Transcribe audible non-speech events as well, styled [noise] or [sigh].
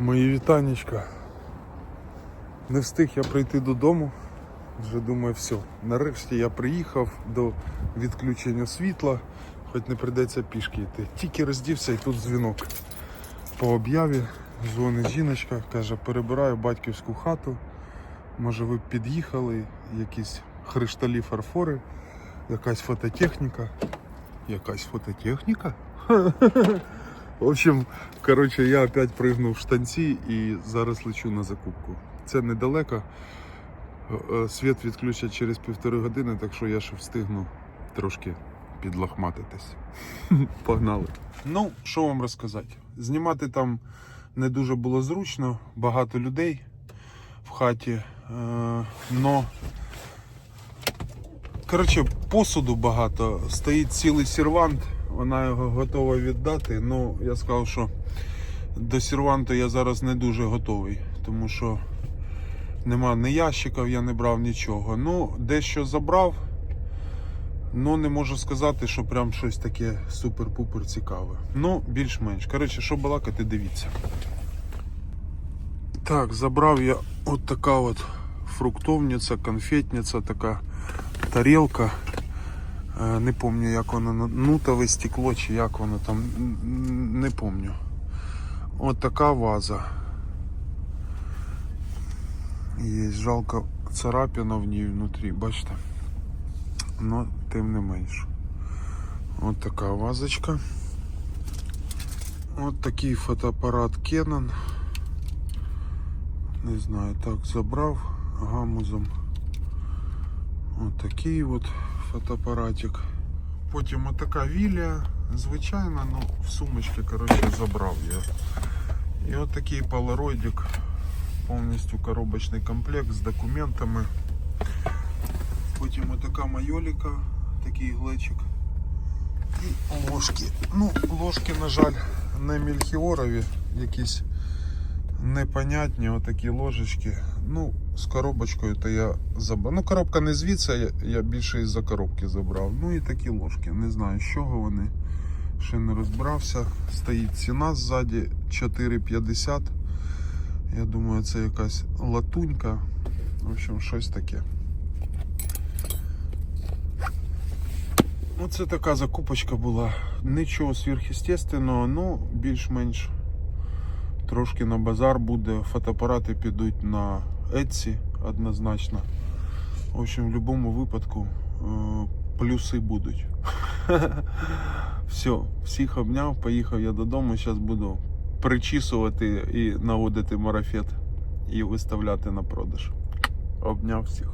Мої вітанечка. Не встиг я прийти додому. Вже думаю, все. Нарешті я приїхав до відключення світла, хоч не прийдеться пішки йти. Тільки роздівся і тут дзвінок. По об'яві дзвонить жіночка, каже, перебираю батьківську хату. Може ви під'їхали, якісь хришталі фарфори, якась фототехніка. Якась фототехніка? [laughs] В общем, коротше, я опять пригнув в штанці і зараз лечу на закупку. Це недалеко. Е, е, Світ відключать через півтори години, так що я ще встигну трошки підлахматитись. [laughs] Погнали. Ну, що вам розказати? Знімати там не дуже було зручно, багато людей в хаті. Е, но Коротше, посуду багато. Стоїть цілий сервант, вона його готова віддати. Ну, я сказав, що до серванту я зараз не дуже готовий, тому що нема ні ящиків, я не брав нічого. Ну, дещо забрав, ну не можу сказати, що прям щось таке супер-пупер цікаве. Ну, більш-менш. Коротше, що балакати, дивіться. Так, забрав я от така от фруктовниця, конфетниця така тарілка. Е, Не пам'ятаю, як воно нутове стекло чи як воно там. Не пам'ятаю. От така ваза. Є жалко царапина в ній внутрі, бачите? Но тим не менш. От така вазочка. От такий фотоапарат Canon. Не знаю, так забрав гамузом. От такий от фотоапаратик. Потім отака вілія, звичайна, ну в сумочці, коротше, забрав я. І от такий полароидик, повністю коробочний комплект з документами. Потім отака майоліка, такий глечик. І ложки. Ну, ложки, на жаль, не мільхіорові, якісь непонятні отакі ложечки. Ну, з коробочкою то я забрав. Ну, коробка не звідси, я, більше із-за коробки забрав. Ну і такі ложки. Не знаю, з чого вони. Ще не розбирався. Стоїть ціна ззаді 4,50. Я думаю, це якась латунька. В общем, щось таке. Оце така закупочка була. Нічого сверхъестественного, ну більш-менш трошки на базар буде. Фотоапарати підуть на Etsy однозначно. В общем, в будь-якому випадку е, плюси будуть. [laughs] Все, всіх обняв, поїхав я додому. Зараз буду причісувати і наводити марафет і виставляти на продаж. Обняв всіх.